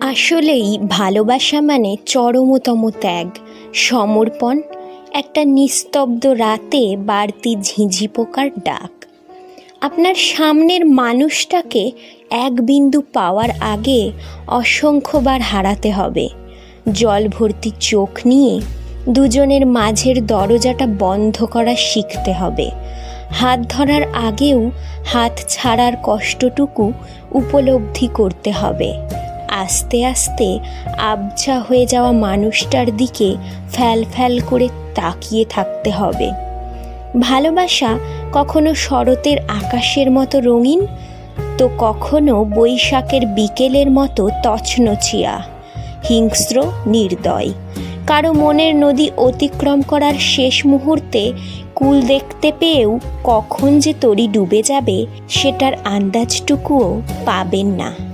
আসলেই ভালোবাসা মানে চরমতম ত্যাগ, সমর্পণ, একটা নিস্তব্ধ রাতে বাড়তি ঝিঁঝি পোকার ডাক। আপনার সামনের মানুষটাকে এক বিন্দু পাওয়ার আগে অসংখ্যবার হারাতে হবে। জল ভর্তি চোখ নিয়ে দুজনের মাঝের দরজাটা বন্ধ করা শিখতে হবে। হাত ধরার আগেও হাত ছাড়ার কষ্টটুকু উপলব্ধি করতে হবে। আস্তে আস্তে আবছা হয়ে যাওয়া মানুষটার দিকে ফ্যাল ফ্যাল করে তাকিয়ে থাকতে হবে। ভালোবাসা কখনো শরতের আকাশের মতো রঙিন, তো কখনো বৈশাখের বিকেলের মতো তছনছিয়া, হিংস্র, নির্দয়। কারও মনের নদী অতিক্রম করার শেষ মুহূর্তে কুল দেখতে পেয়েও কখন যে তরি ডুবে যাবে, সেটার আন্দাজটুকুও পাবেন না।